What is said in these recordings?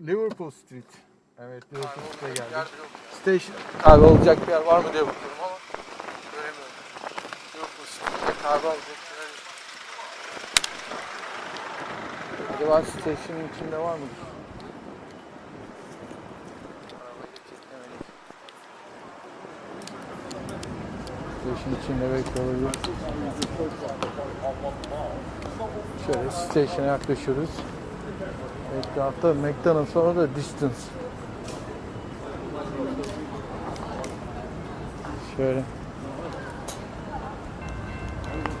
Liverpool Street. Evet Liverpool Street'e geldik. Station. Kahve olacak bir yer var mı diye bakıyorum ama. Göremiyorum. Liverpool Street'te kahve alacak yer yok. Acaba station'ın içinde var mı? Arabayı da kilitlemedik. Station içinde bekliyor olabilir. Şöyle station'a yaklaşıyoruz. Etrafta McDonald's sonra da distance. Şöyle.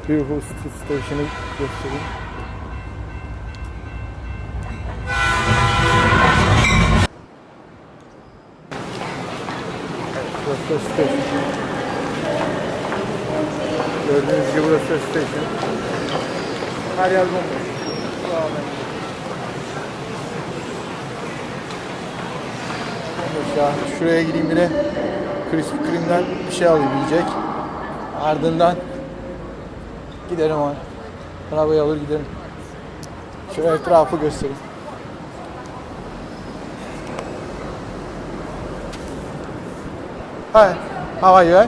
Liverpool Street Station'ı göstereyim. Burası station. Gördüğünüz gibi burası station. Her yer bomboş. Tamamen bomboş ya. Şuraya gideyim yine Krispy Kreme'den bir şey alayım yiyecek. Ardından giderim o arabayı alır giderim. Şöyle etrafı göstereyim. Hi, how are you?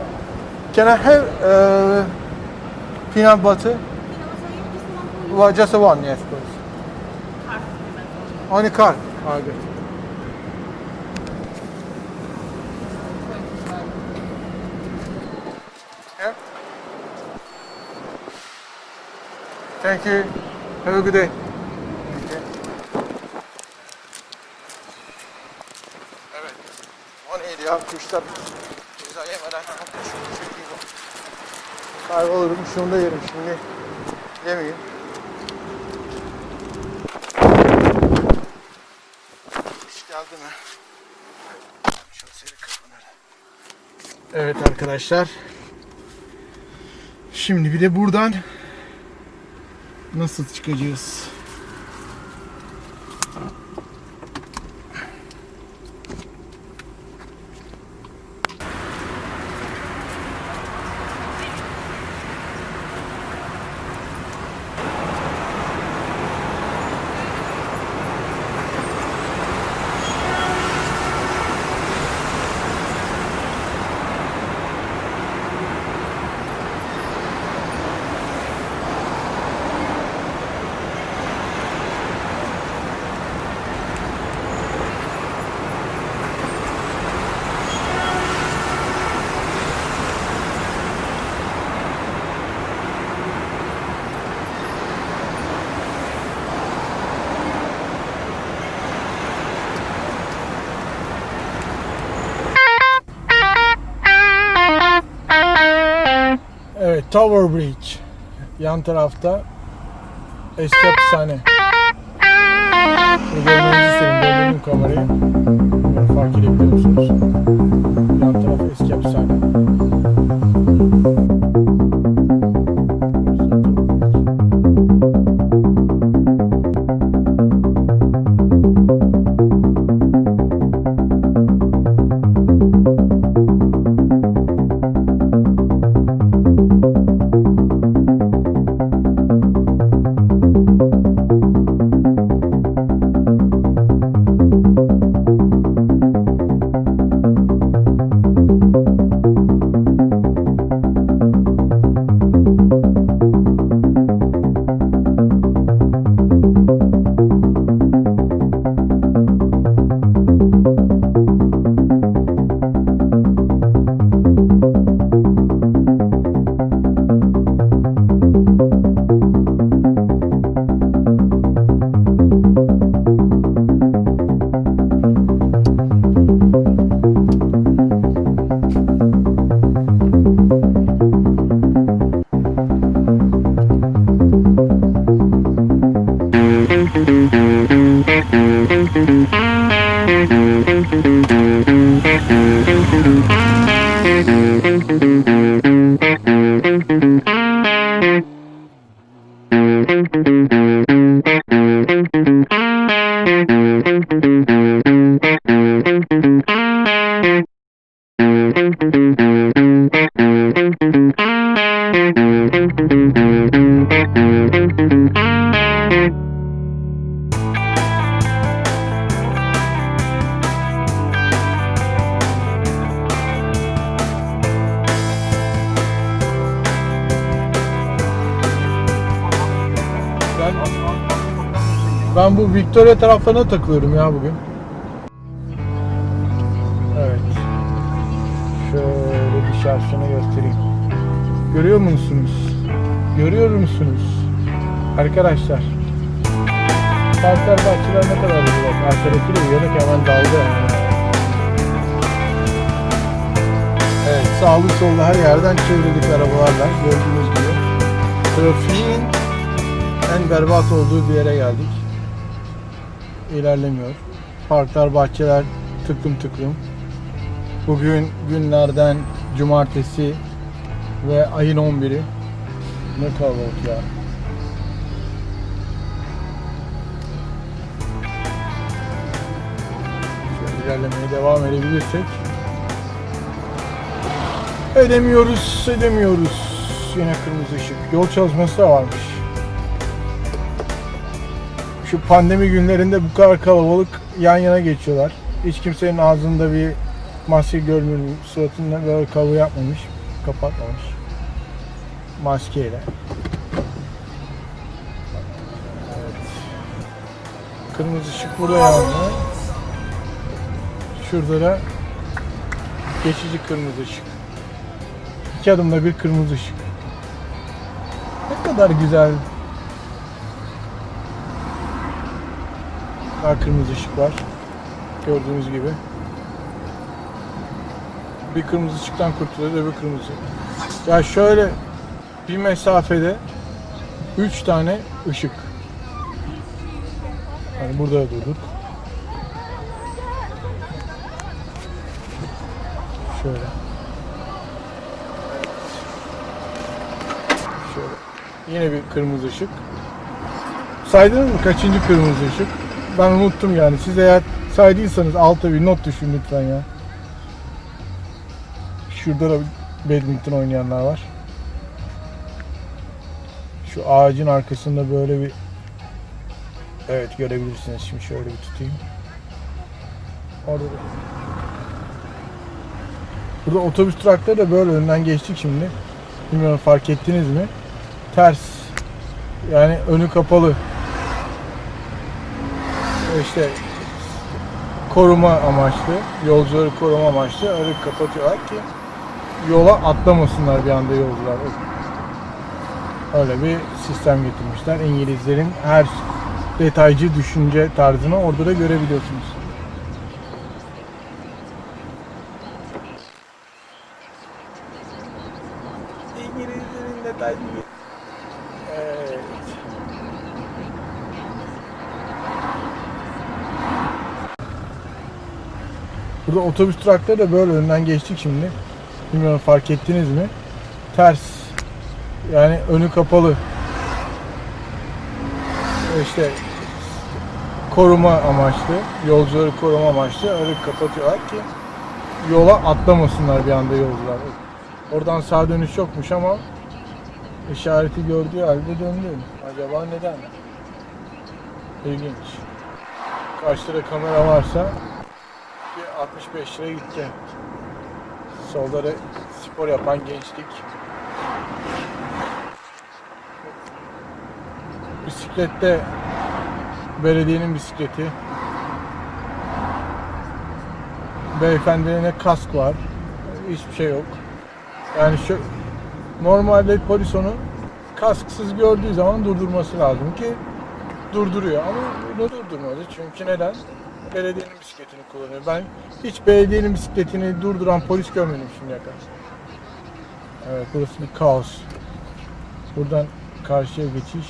Can I have uh, peanut butter? Well, just one, yes, please. Only card. Oh, good. Thank you. Have a good day. Okay. Evet. O neydi ya? Kuşlar ceza yemeden. Kaybolurum. Şunu da yerim şimdi. Yemeyeyim. Kuş geldi mi? Evet arkadaşlar. Şimdi bir de buradan nasıl çıkacağız? Evet, Tower Bridge. Yan tarafta eski hapishane. Şunu görmenizi isterim. Döndürdüm kamerayı. Fark edebiliyor musunuz? Thank you. Ben bu Victoria taraflarına takılıyorum ya bugün. Evet. Şöyle dışarısını göstereyim. Görüyor musunuz? Görüyor musunuz? Arkadaşlar. Parklar bahçeler ne kadar. Bak arkadaki de uyanık hemen daldı. Evet sağlı sollu her yerden çevirdik arabalarla gördüğünüz gibi. Trafiğin en berbat olduğu bir yere geldik. İlerlemiyor. Parklar, bahçeler tıklım tıklım. Bugün günlerden cumartesi ve ayın 11'i. Ne kalabalık ya. Şöyle ilerlemeye devam edebilirsek. Edemiyoruz, edemiyoruz. Yine kırmızı ışık. Yol çalışması da varmış. Şu pandemi günlerinde bu kadar kalabalık yan yana geçiyorlar. Hiç kimsenin ağzında bir maske görmüyorum. Suratında böyle kavu yapmamış, kapatmamış. Maskeyle. Evet. Kırmızı ışık burada yandı. Şurada da geçici kırmızı ışık. İki adımda bir kırmızı ışık. Ne kadar güzel. Daha kırmızı ışık var. Gördüğünüz gibi. Bir kırmızı ışıktan kurtuluyoruz, öbür kırmızı. Ya şöyle bir mesafede üç tane ışık. Hani burada da durduk. Şöyle. Şöyle. Yine bir kırmızı ışık. Saydınız mı kaçıncı kırmızı ışık? Ben unuttum yani. Siz eğer saydıysanız alta bir not düşün lütfen ya. Şurada da badminton oynayanlar var. Şu ağacın arkasında böyle bir Evet görebilirsiniz. Şimdi şöyle bir tutayım. Orada da. Burada otobüs durakları da böyle önden geçtik şimdi. Bilmiyorum fark ettiniz mi? Ters. Yani önü kapalı. İşte koruma amaçlı, yolcuları koruma amaçlı öyle kapatıyorlar ki yola atlamasınlar bir anda yolcular. Öyle bir sistem getirmişler. İngilizlerin her detaycı düşünce tarzını orada da görebiliyorsunuz. İngilizlerin detaycı Burada otobüs durakları da böyle önden geçtik şimdi. Bilmiyorum fark ettiniz mi? Ters. Yani önü kapalı. İşte koruma amaçlı, yolcuları koruma amaçlı öyle kapatıyorlar ki yola atlamasınlar bir anda yolcular. Oradan sağ dönüş yokmuş ama işareti gördüğü halde döndü. Acaba neden? İlginç. Lira kamera varsa 65 lira gitti. Solda da spor yapan gençlik. Bisiklette belediyenin bisikleti. Beyefendine kask var. Hiçbir şey yok. Yani şu normalde polis onu kasksız gördüğü zaman durdurması lazım ki durduruyor ama bunu durdurmadı. Çünkü neden? Belediyenin bisikletini kullanıyor. Ben hiç belediyenin bisikletini durduran polis görmedim şimdiye kadar. Evet burası bir kaos. Buradan karşıya geçiş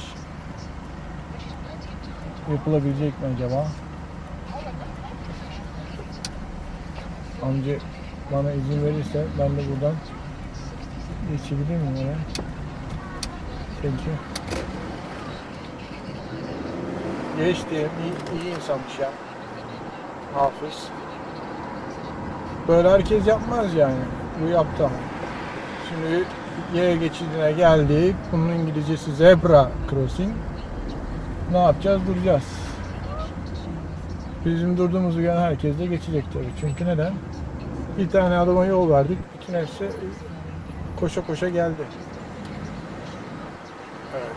yapılabilecek mi acaba? Amca bana izin verirse ben de buradan geçebilir miyim oraya? Peki. Geçti. İyi, iyi insanmış ya. Hafız. Böyle herkes yapmaz yani. Bu yaptı ama. Şimdi Y geçidine geldik. Bunun İngilizcesi zebra crossing. Ne yapacağız? Duracağız. Bizim durduğumuzu gören herkes de geçecek tabii. Çünkü neden? Bir tane adama yol verdik. Bütün hepsi koşa koşa geldi. Evet.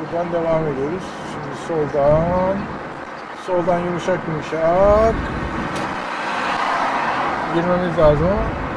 Buradan devam ediyoruz. Şimdi soldan. Soldan yumuşak yumuşak. Girmemiz lazım ama